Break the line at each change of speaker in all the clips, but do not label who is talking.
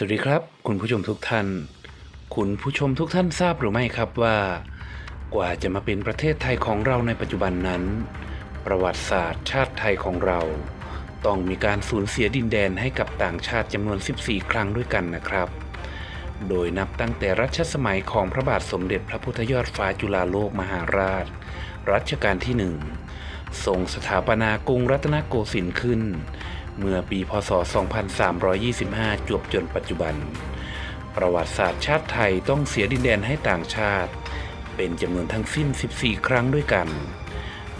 สวัสดีครับ คุณผู้ชมทุกท่าน คุณผู้ชมทุกท่านทราบหรือไม่ครับว่า กว่าจะมาเป็นประเทศไทยของเราในปัจจุบันนั้น ประวัติศาสตร์ชาติไทยของเรา ต้องมีการสูญเสียดินแดนให้กับต่างชาติจำนวน 14 ครั้งด้วยกันนะครับ โดยนับตั้งแต่รัชสมัยของพระบาทสมเด็จพระพุทธยอดฟ้าจุฬาโลกมหาราช รัชกาลที่หนึ่งทรงสถาปนากรุงรัตนโกสินทร์ขึ้น เมื่อปีพศ 2325 จวบจนปัจจุบัน ประวัติศาสตร์ชาติไทยต้องเสียดินแดนให้ต่างชาติ เป็นจำนวนทั้งสิ้น 14 ครั้งด้วยกัน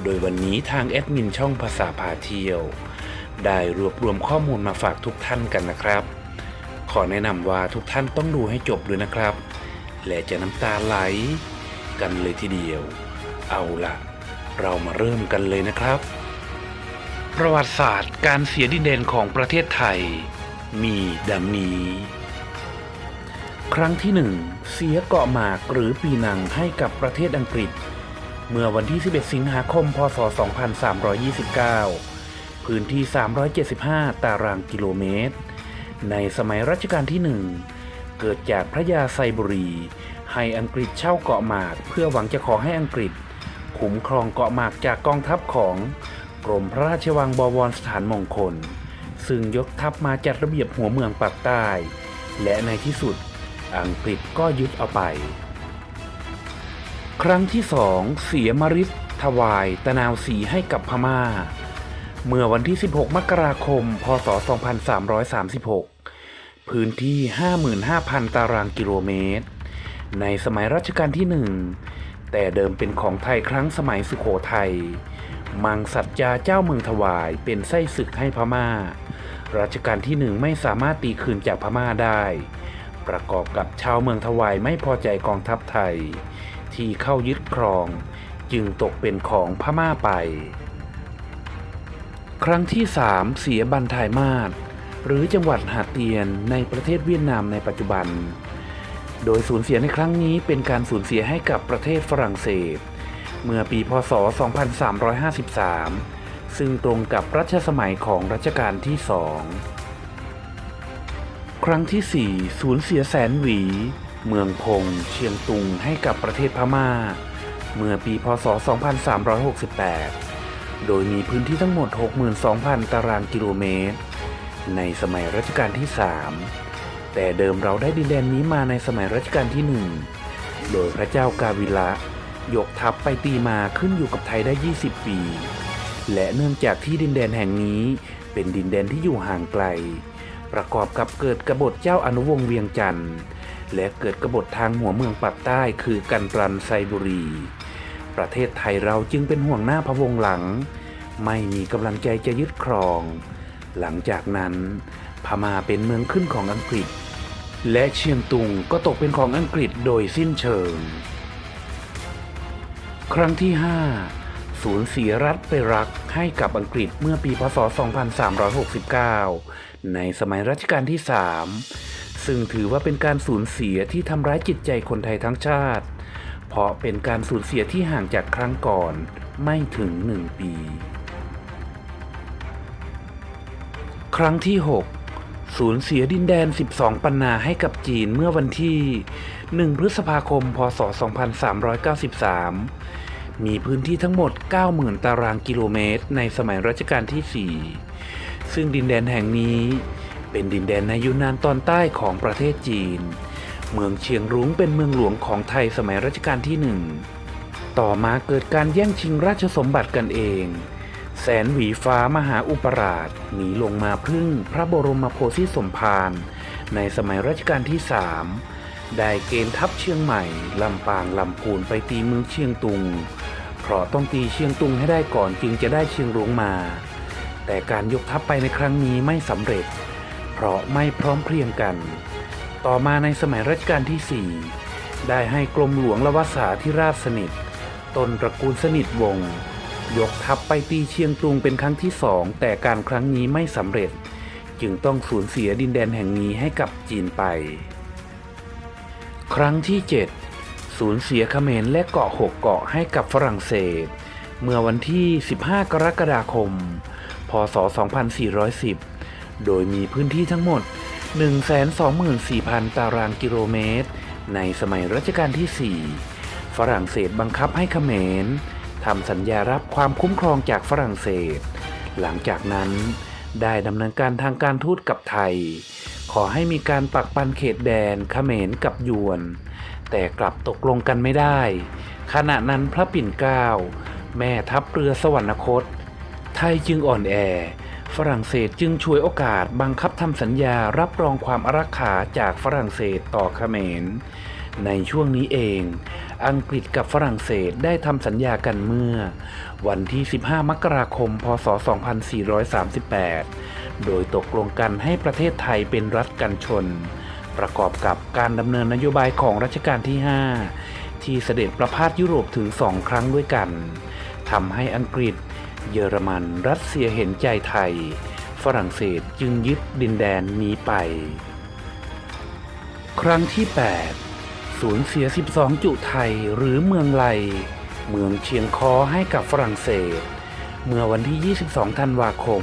โดยวันนี้ทางแอดมินช่องภาษาพาเที่ยว ได้รวบรวมข้อมูลมาฝากทุกท่านกันนะครับ ขอแนะนำว่าทุกท่านต้องดูให้จบด้วยนะครับ และจะน้ำตาไหล กันเลยทีเดียว เอาละเรามาเริ่มกันเลยนะครับ ประวัติศาสตร์การเสียดินแดนของประเทศไทย มีดังนี้ ครั้งที่หนึ่งเสียเกาะหมากหรือปีนังให้กับประเทศอังกฤษ เมื่อวันที่ 11 สิงหาคม พศ 2329 พื้นที่ 375 ตารางกิโลเมตร ในสมัยรัชกาลที่หนึ่งเกิดจากพระยาไซบุรี ให้อังกฤษเช่าเกาะหมาก เพื่อหวังจะขอให้อังกฤษคุ้มครองเกาะหมากจากกองทัพของ กรมพระราชวังบวรสถานมงคล ซึ่งยกทัพมาจัดระเบียบหัวเมืองปากใต้ และในที่สุดอังกฤษก็ยึดเอาไป ครั้งที่สองเสียมริดถวายตะนาวสีให้กับพม่า เมื่อวันที่ 16 มกราคม พศ 2336 พื้นที่ 55,000 ตารางกิโลเมตร ในสมัยรัชกาลที่หนึ่งแต่เดิมเป็นของไทยครั้งสมัยสุโขทัย มังสัจจาเจ้าเมืองถวายเป็นไส้ศึกให้พม่า รัชกาลที่หนึ่งไม่สามารถตีคืนจากพม่าได้ ประกอบกับชาวเมืองถวายไม่พอใจกองทัพไทย ที่เข้ายึดครอง จึงตกเป็นของพม่าไป ครั้งที่สามเสียบันทายมาศหรือจังหวัดหาเตียนในประเทศเวียดนามในปัจจุบัน โดยสูญเสียในครั้งนี้เป็นการสูญเสียให้กับประเทศฝรั่งเศส เมื่อปีพศ 2353 ซึ่งตรงกับรัชสมัยของรัชกาลที่สองครั้งที่4สูญเสียแสนหวี เมืองพงเชียงตุงให้กับประเทศพม่า เมื่อปีพศ 2368 โดยมีพื้นที่ทั้งหมด 62,000 ตารางกิโลเมตร ในสมัยรัชกาลที่ 3 แต่เดิมเราได้ดินแดนนี้มาในสมัยรัชกาลที่ 1 โดยพระเจ้ากาวิละ ยกทัพไปตีมาขึ้นอยู่กับไทยได้ 20 ปี และเนื่องจากที่ดินแดนแห่งนี้เป็นดินแดนที่อยู่ห่างไกล ประกอบกับเกิดกบฏเจ้าอนุวงศ์เวียงจันทร์และเกิดกบฏทางหัวเมืองปากใต้คือกันตรันไซบุรี ประเทศไทยเราจึงเป็นห่วงหน้าพะวงหลัง ไม่มีกำลังใจจะยึดครอง หลังจากนั้นพม่าเป็นเมืองขึ้นของอังกฤษ และเชียงตุงก็ตกเป็นของอังกฤษโดยสิ้นเชิง ครั้งที่ 5 ศูนย์เสียรัฐไปรักให้กับอังกฤษเมื่อปีพศ 2369 ในสมัยรัชกาลที่ 3 ซึ่งถือว่าเป็นการสูญเสียที่ทำร้ายจิตใจคนไทยทั้งชาติ เพราะเป็นการสูญเสียที่ห่างจากครั้งก่อนไม่ถึง 1 ปี ครั้งที่ 6สูญเสียดินแดน 12 ปันนาให้กับจีนเมื่อวันที่ 1 พฤษภาคม พศ 2393 มีพื้นที่ทั้งหมด 90,000 ตารางกิโลเมตร ในสมัยรัชกาลที่ 4 ซึ่งดินแดนแห่งนี้เป็นดินแดนในยูนนานตอนใต้ของประเทศจีน เมืองเชียงรุ้งเป็นเมืองหลวงของไทยสมัยรัชกาลที่หนึ่ง ต่อมาเกิดการแย่งชิงราชสมบัติกันเอง แสนหวีฟ้ามหาอุปราชหนีลงมาพึ่งพระบรมโพธิสมภารในสมัยรัชกาลที่สามได้เกณฑ์ทัพเชียงใหม่ ลำปาง ลำพูนไปตีเมืองเชียงตุง เพราะต้องตีเชียงตุงให้ได้ก่อนจึงจะได้เชียงรุ้งมา แต่การยกทัพไปในครั้งนี้ไม่สำเร็จ เพราะไม่พร้อมเพรียงกัน ต่อมาในสมัยรัชกาลที่ 4 ได้ให้กรมหลวงละวสาธิราชสนิทตนตระกูลสนิทวงศ์ยกทัพไปตีเชียงตุงเป็นครั้งที่สองแต่การครั้งนี้ไม่สำเร็จ จึงต้องสูญเสียดินแดนแห่งนี้ให้กับจีนไป ครั้งที่ 7 สูญเสียเขมรและเกาะหกเกาะให้กับฝรั่งเศส เมื่อวันที่ 15 กรกฎาคม พศ 2410 โดยมีพื้นที่ทั้งหมด 124,000 ตารางกิโลเมตร ในสมัยรัชกาลที่ 4 ฝรั่งเศสบังคับให้เขมรทำสัญญารับความคุ้มครองจากฝรั่งเศส หลังจากนั้นได้ดำเนินการทางการทูตกับไทย ขอให้มีการปักปันเขตแดนเขมรกับยวน แต่กลับตกลงกันไม่ได้ ขณะนั้นพระปิ่นเกล้าแม่ทัพเรือสวรรคต ไทยจึงอ่อนแอ ฝรั่งเศสจึงช่วยโอกาสบังคับทำสัญญารับรองความอารักขาจากฝรั่งเศสต่อเขมร ในช่วงนี้เอง อังกฤษกับฝรั่งเศสได้ทำสัญญากันเมื่อ วันที่ 15 มกราคม พศ 2438 โดยตกลงกันให้ประเทศไทยเป็นรัฐกันชน ประกอบกับการดำเนินนโยบายของรัชกาลที่ 5 ที่เสด็จประพาสยุโรปถึงสองครั้งด้วยกันทำให้อังกฤษ เยอรมันรัสเซียเห็นใจไทย ฝรั่งเศสจึงยึดดินแดนนี้ไป ครั้งที่ 8 สูญเสีย 12 จุไทยหรือเมืองไลเมืองเชียงคอให้กับฝรั่งเศส เมื่อวันที่ 22 ธันวาคม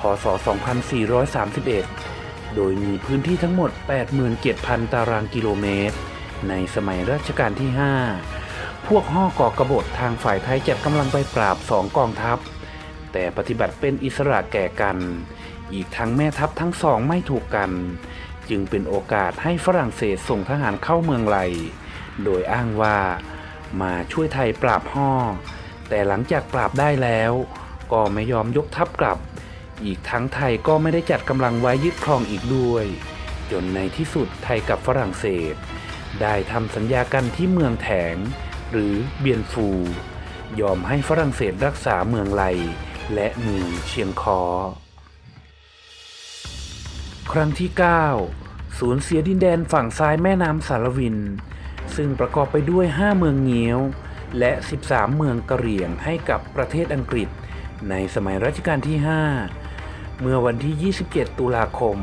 พศ 2431 โดยมีพื้นที่ทั้งหมด 87,000 ตารางกิโลเมตร ในสมัยรัชกาลที่ 5 พวกห่อก่อกบฏทางฝ่ายไทยจัดกำลังไปปราบสองกองทัพ แต่ปฏิบัติเป็นอิสระแก่กัน อีกทั้งแม่ทัพทั้งสองไม่ถูกกัน จึงเป็นโอกาสให้ฝรั่งเศสส่งทหารเข้าเมืองไลโดยอ้างว่ามาช่วยไทยปราบห่อแต่หลังจากปราบได้แล้ว ก็ไม่ยอมยกทัพกลับ อีกทั้งไทยก็ไม่ได้จัดกำลังไว้ยึดครองอีกด้วย จนในที่สุดไทยกับฝรั่งเศส ได้ทำสัญญากันที่เมืองแถง หรือเบียนฟู ยอมให้ฝรั่งเศสรักษาเมืองไลและเมืองเชียงคอ ครั้งที่9สูญเสียดินแดนฝั่งซ้ายแม่น้ำสารวิน ซึ่งประกอบไปด้วย 5 เมืองเงี้ยว และ 13 เมืองกะเหรี่ยงให้กับประเทศอังกฤษในสมัยรัชกาลที่ 5 เมื่อวันที่ 27 ตุลาคม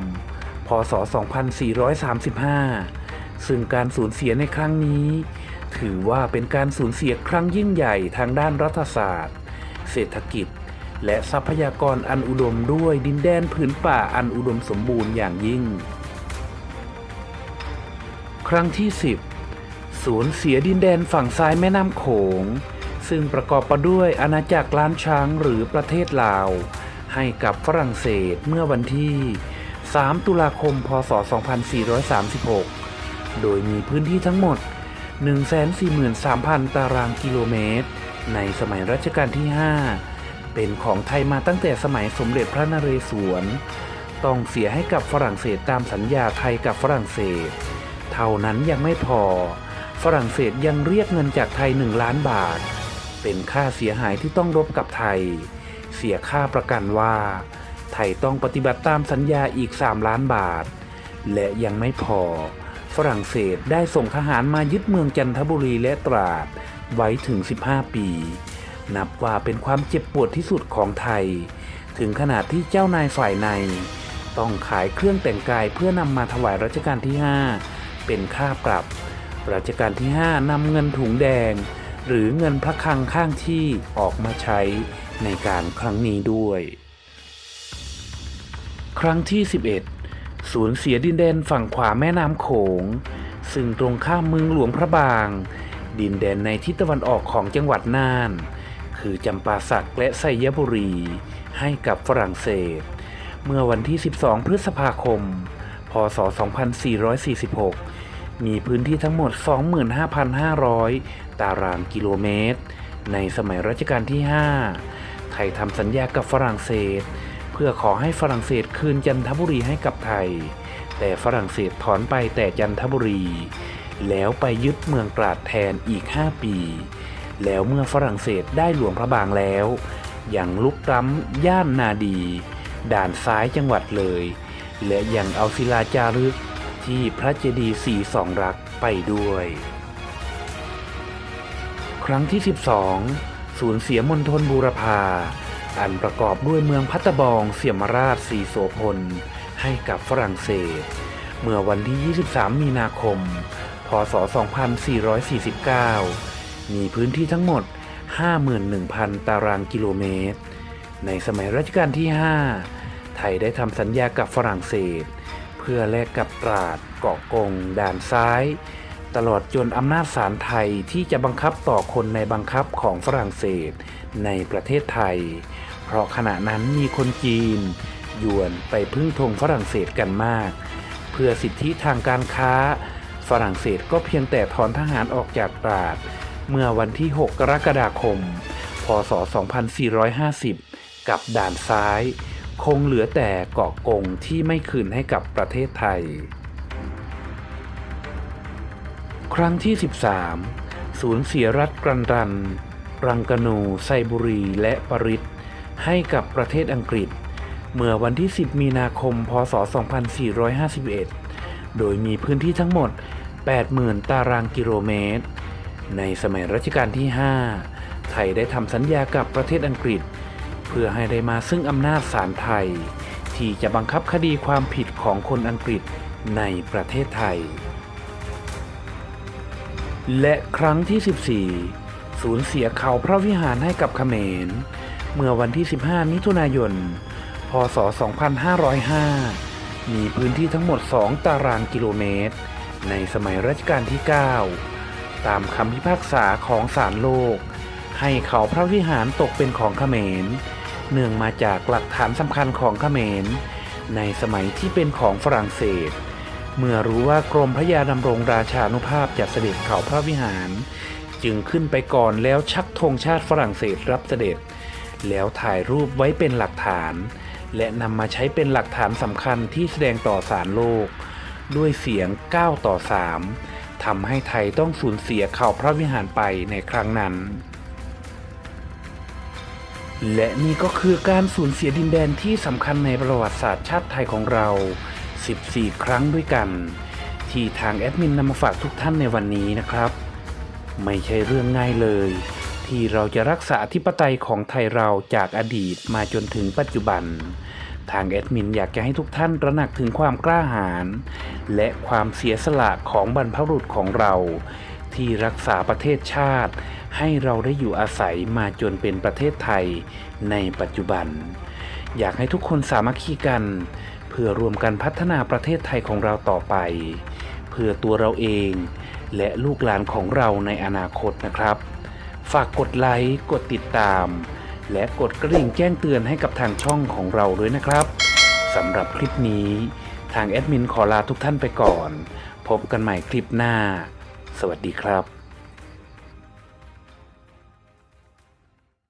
พศ 2435 ซึ่งการสูญเสียในครั้งนี้ ถือว่าเป็นการสูญเสียครั้งยิ่งใหญ่ทางด้านรัฐศาสตร์ เศรษฐกิจ และทรัพยากรอันอุดมด้วยดินแดนผืนป่าอันอุดมสมบูรณ์อย่างยิ่ง ครั้งที่ 10 สูญเสียดินแดนฝั่งซ้ายแม่น้ำโขง ซึ่งประกอบไปด้วยอาณาจักรล้านช้างหรือประเทศลาว ให้กับฝรั่งเศสเมื่อวันที่ 3 ตุลาคม พศ 2436 โดยมีพื้นที่ทั้งหมด 143,000 ตารางกิโลเมตร ในสมัยรัชกาลที่ 5 เป็นของไทยมาตั้งแต่สมัยสมเด็จพระนเรศวร ต้องเสียให้กับฝรั่งเศสตามสัญญาไทยกับฝรั่งเศส เท่านั้นยังไม่พอ ฝรั่งเศสยังเรียกเงินจากไทย 1 ล้านบาท เป็นค่าเสียหายที่ต้องรบกับไทย เสียค่าประกันว่า ไทยต้องปฏิบัติตามสัญญาอีก 3 ล้านบาท และยังไม่พอ ฝรั่งเศสได้ส่งทหารมายึดเมืองจันทบุรีและตราด ไว้ถึง 15 ปี นับว่าเป็นความเจ็บปวดที่สุดของไทย ถึงขนาดที่เจ้านายฝ่ายใน ต้องขายเครื่องแต่งกายเพื่อนำมาถวายรัชกาลที่ 5 เป็นค่าปรับรัชกาลที่ 5นำเงินถุงแดง หรือเงินพระคลังข้างที่ออกมาใช้ ในการครั้งนี้ด้วย ครั้งที่ 11 สูญเสียดินแดนฝั่งขวาแม่น้ำโขง ซึ่งตรงข้ามเมืองหลวงพระบาง ดินแดนในทิศตะวันออกของจังหวัดน่าน คือจำปาสักและไซยบุรี ให้กับฝรั่งเศส เมื่อวันที่ 12 พฤษภาคม พศ 2446 มีพื้นที่ทั้งหมด 25,500 ตารางกิโลเมตร ในสมัยรัชกาลที่ 5 ทยทำสัญญากับฝรั่งเศส เพื่อขอให้ฝรั่งเศสคืนจันทบุรีให้กับไทย แต่ฝรั่งเศสถอนไปแต่จันทบุรี แล้วไปยึดเมืองตราดแทนอีก 5 ปี แล้วเมื่อฝรั่งเศสได้หลวงพระบางแล้วยังลุกล้ำย่านนาดี ด่านซ้ายจังหวัดเลย และยังเอาศิลาจารึกที่พระเจดีย์สีสองรักไปด้วย ครั้งที่ 12 สูญเสียมณฑลบูรพา อันประกอบด้วยเมืองพัตบองเสียมราชสีโสพล ให้กับฝรั่งเศส เมื่อวันที่ 23 มีนาคม พศ 2449 มีพื้นที่ทั้งหมด 51,000 ตารางกิโลเมตร ในสมัยรัชกาลที่ 5 ไทยได้ทำสัญญากับฝรั่งเศส เพื่อแลกกับตราดเกาะกง ด่านซ้าย ตลอดจนอำนาจศาลไทยที่จะบังคับต่อคนในบังคับของฝรั่งเศสในประเทศไทย เพราะขณะนั้นมีคนจีนยวนไปพึ่งธงฝรั่งเศสกันมาก เพื่อสิทธิทางการค้า ฝรั่งเศสก็เพียงแต่ถอนทหารออกจากตราด เมื่อวันที่ 6 กรกฎาคม พศ 2450 กับด่านซ้าย คงเหลือแต่เกาะกงที่ไม่คืนให้กับประเทศไทย ครั้งที่ 13สูญเสียรัฐกรันรัน รังกานูไซบุรีและปริตให้กับประเทศอังกฤษ เมื่อวันที่ 10 มีนาคม พศ 2451 โดยมีพื้นที่ทั้งหมด 80,000 ตารางกิโลเมตร ในสมัยรัชกาลที่ 5 ไทยได้ทำสัญญากับประเทศอังกฤษ เพื่อให้ได้มาซึ่งอำนาจศาลไทย ที่จะบังคับคดีความผิดของคนอังกฤษในประเทศไทย และครั้งที่ 14 สูญเสียเขาพระวิหารให้กับเขมร เมื่อวันที่ 15 มิถุนายน พศ 2505 มีพื้นที่ทั้งหมด 2 ตารางกิโลเมตร ในสมัยรัชกาลที่ 9 ตามคำพิพากษาของศาลโลก ให้เขาพระวิหารตกเป็นของเขมร เนื่องมาจากหลักฐานสำคัญของเขมร ในสมัยที่เป็นของฝรั่งเศส เมื่อรู้ว่ากรมพระยาดำรงราชานุภาพจะเสด็จเขาพระวิหาร จึงขึ้นไปก่อนแล้วชักธงชาติฝรั่งเศสรับเสด็จ แล้วถ่ายรูปไว้เป็นหลักฐาน และนำมาใช้เป็นหลักฐานสำคัญที่แสดงต่อสารโลก ด้วยเสียง 9 ต่อ 3ทำให้ไทยต้องสูญเสียเขาพระวิหารไปในครั้งนั้นและนี่ก็คือการสูญเสียดินแดนที่สำคัญในประวัติศาสตร์ชาติไทยของเรา 14 ครั้งด้วยกัน ที่ทางแอดมินนำมาฝากทุกท่านในวันนี้นะครับ ไม่ใช่เรื่องง่ายเลย ที่เราจะรักษาธิปไตยของไทยเราจากอดีตมาจนถึงปัจจุบัน ทางแอดมินอยากจะให้ทุกท่านระหนักถึงความกล้าหาญและความเสียสละของบรรพบุรุษของเรา ที่รักษาประเทศชาติ ให้เราได้อยู่อาศัยมาจนเป็นประเทศไทยในปัจจุบันอยากให้ทุกคนสามัคคีกัน พื่อรวมกันพัฒนาประเทศไทยของเราต่อไป เพื่อตัวเราเอง และลูกหลานของเราในอนาคตนะครับ ฝากกดไลค์กดติดตาม และกดกระดิ่งแจ้งเตือนให้กับทางช่องของเราด้วยนะครับสำหรับคลิปนี้ทางแอดมินขอลาทุกท่านไปก่อน พบกันใหม่คลิปหน้า สวัสดีครับ